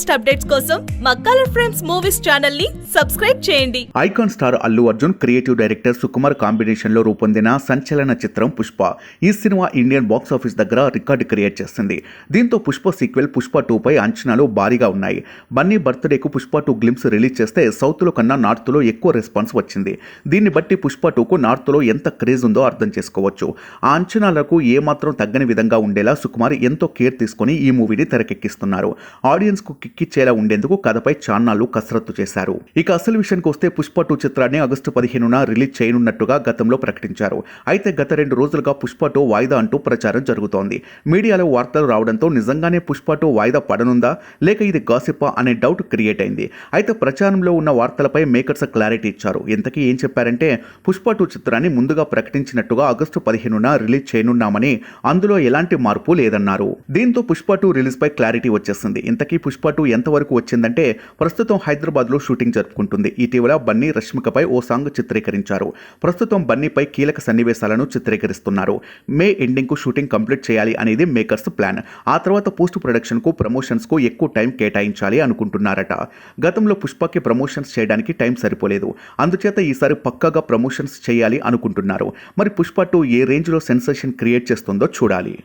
Latest updates కోసం మా colour frames movies ఛానల్ని సబ్స్క్రైబ్ చేయండి. Icon star Allu Arjun creative director Sukumar కాంబినేషన్లో రూపొందిన సంచలన చిత్రం పుష్ప. ఈ సినిమా ఇండియన్ బాక్స్ ఆఫీస్ దగ్గర రికార్డు క్రియేట్ చేస్తుంది. దీంతో పుష్ప సీక్వెల్ పుష్ప టూ పై అంచనాలు భారీగా ఉన్నాయి. బన్నీ బర్త్డేకు పుష్ప టూ గ్లిమ్స్ రిలీజ్ చేస్తే సౌత్లో కన్నా నార్త్లో ఎక్కువ రెస్పాన్స్ వచ్చింది. దీన్ని బట్టి పుష్ప టూకు నార్త్లో ఎంత క్రేజ్ ఉందో అర్థం చేసుకోవచ్చు. ఆ అంచనాలకు ఏమాత్రం తగ్గని విధంగా ఉండేలా సుకుమార్ ఎంతో కేర్ తీసుకొని ఈ మూవీని తెరకెక్కిస్తున్నారు. ఆడియన్స్కు కిక్కిచ్చేలా ఉండేందుకు కథపై చాన్నాళ్ళు కసరత్తు చేశారు. ఇక అసలు విషయానికి వస్తే పుష్ప టూ చిత్రాన్ని ఆగస్టు పదిహేనున రిలీజ్ చేయనున్నట్టుగా గతంలో ప్రకటించారు. అయితే గత రెండు రోజులుగా పుష్ప టూ వాయిదా అంటూ ప్రచారం జరుగుతోంది. మీడియాలో వార్తలు రావడంతో నిజంగానే పుష్ప టూ వాయిదా పడనుందా? లేక ఇది గాసిప్పా అనే డౌట్ క్రియేట్ అయింది. అయితే ప్రచారంలో ఉన్న వార్తలపై మేకర్స్ క్లారిటీ ఇచ్చారు. ఇంతకీ ఏం చెప్పారంటే పుష్ప టూ చిత్రాన్ని ముందుగా ప్రకటించినట్టుగా ఆగస్టు పదిహేనున రిలీజ్ చేయనున్నామని అందులో ఎలాంటి మార్పు లేదన్నారు. దీంతో పుష్ప టూ రిలీజ్ పై క్లారిటీ వచ్చేసింది. ఇంతకీ పుష్ప పాటు ఎంతవరకు వచ్చిందంటే ప్రస్తుతం హైదరాబాద్లో షూటింగ్ జరుపుకుంటుంది. ఇటీవల బన్నీ రష్మికపై ఓ సాంగ్ చిత్రీకరించారు. ప్రస్తుతం బన్నీపై కీలక సన్నివేశాలను చిత్రీకరిస్తున్నారు. మే ఎండింగ్కు షూటింగ్ కంప్లీట్ చేయాలి అనేది మేకర్స్ ప్లాన్. ఆ తర్వాత పోస్ట్ ప్రొడక్షన్కు ప్రమోషన్స్కు ఎక్కువ టైం కేటాయించాలి అనుకుంటున్నారట. గతంలో పుష్పకి ప్రమోషన్స్ చేయడానికి టైం సరిపోలేదు. అందుచేత ఈసారి పక్కాగా ప్రమోషన్స్ చేయాలి అనుకుంటున్నారు. మరి పుష్ప టూ ఏ రేంజ్లో సెన్సేషన్ క్రియేట్ చేస్తుందో చూడాలి.